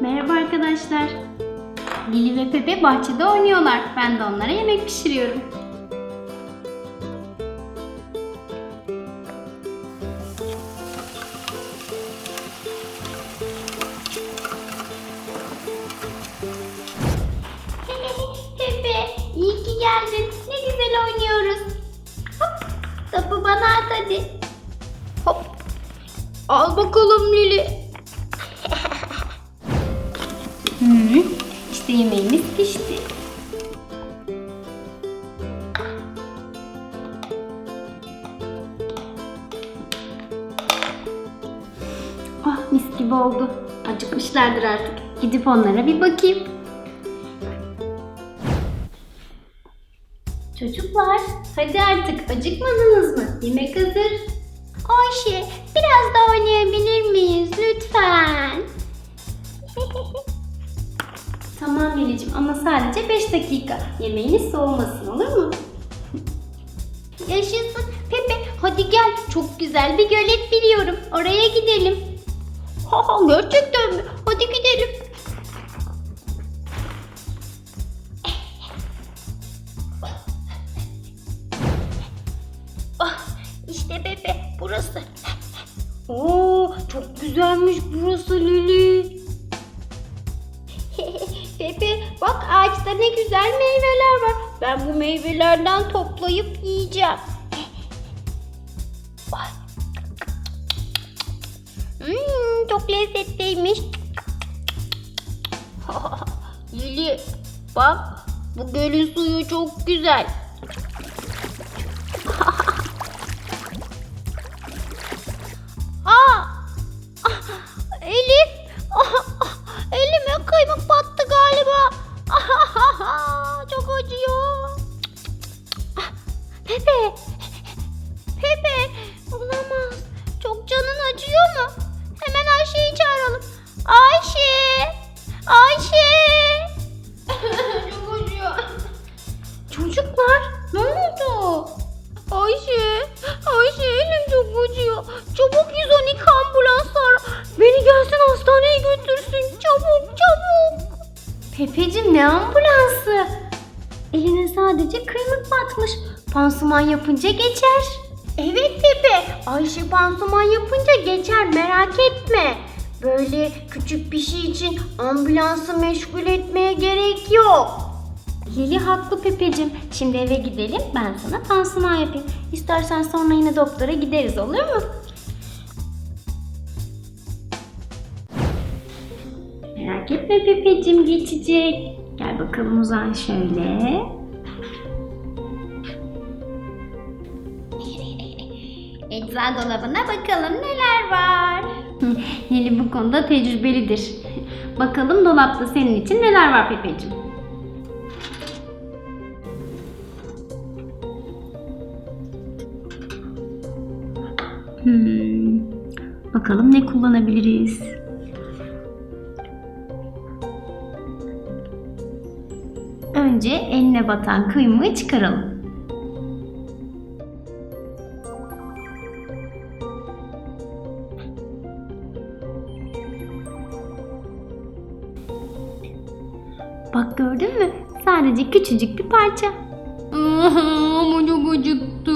Merhaba arkadaşlar. Lili ve Pepe bahçede oynuyorlar. Ben de onlara yemek pişiriyorum. Pepe, iyi ki geldin. Ne güzel oynuyoruz. Hop, topu bana at hadi. Hop. Al bakalım Lili. İşte yemeğimiz pişti. Ah mis gibi oldu. Acıkmışlardır artık. Gidip onlara bir bakayım. Çocuklar, hadi artık acıkmadınız mı? Yemek hazır. Ayşe, biraz daha oynayabilir miyiz sadece 5 dakika. Yemeğiniz soğumasın olur mu? Yaşasın. Pepe hadi gel. Çok güzel bir gölet biliyorum. Oraya gidelim. Ha ha gerçekten mi? Hadi gidelim. Ah, işte Pepe burası. Oo, çok güzelmiş burası Lili. Ağaçta ne güzel meyveler var. Ben bu meyvelerden toplayıp yiyeceğim. Hmm, çok lezzetliymiş. Lili bak bu gölün suyu çok güzel. Ne ambulansı? Eline sadece kıymık batmış. Pansuman yapınca geçer. Evet Pepe. Ayşe pansuman yapınca geçer merak etme. Böyle küçük bir şey için ambulansı meşgul etmeye gerek yok. Lili haklı Pepeciğim. Şimdi eve gidelim ben sana pansuman yapayım. İstersen sonra yine doktora gideriz olur mu? Merak etme Pepeciğim geçecek. Gel bakalım uzan şöyle. Eczan dolabına bakalım neler var. Lili bu konuda tecrübelidir. Bakalım dolapta senin için neler var Pepeciğim. Hmm. Bakalım ne kullanabiliriz? Önce eline batan kıymığı çıkaralım. Bak gördün mü? Sadece küçücük bir parça. Ama çok acıktı.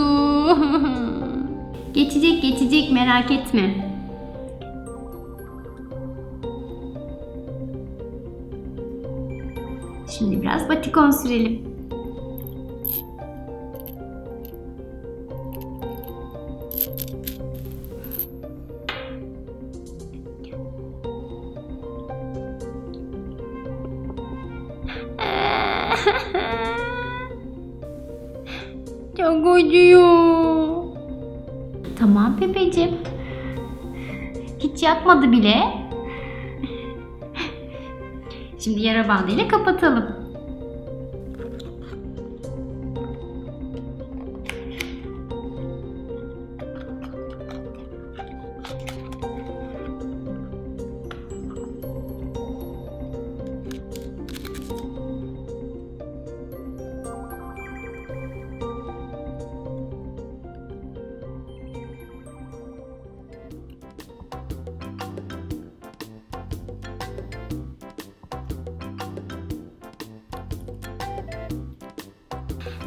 geçecek geçecek merak etme. Şimdi biraz batikon sürelim. Çok acıyor. Tamam Pepeciğim. Hiç yatmadı bile. Şimdi yara bandıyla kapatalım.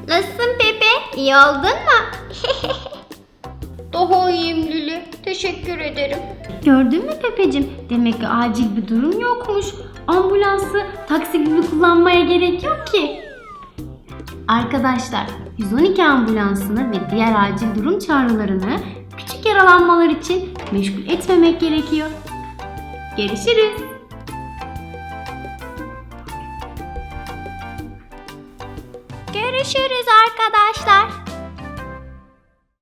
Nasılsın Pepe? İyi oldun mu? Daha iyiyim Lili. Teşekkür ederim. Gördün mü Pepecim? Demek ki acil bir durum yokmuş. Ambulansı taksi gibi kullanmaya gerek yok ki. Arkadaşlar 112 ambulansını ve diğer acil durum çağrılarını küçük yaralanmalar için meşgul etmemek gerekiyor. Görüşürüz. Görüşürüz arkadaşlar.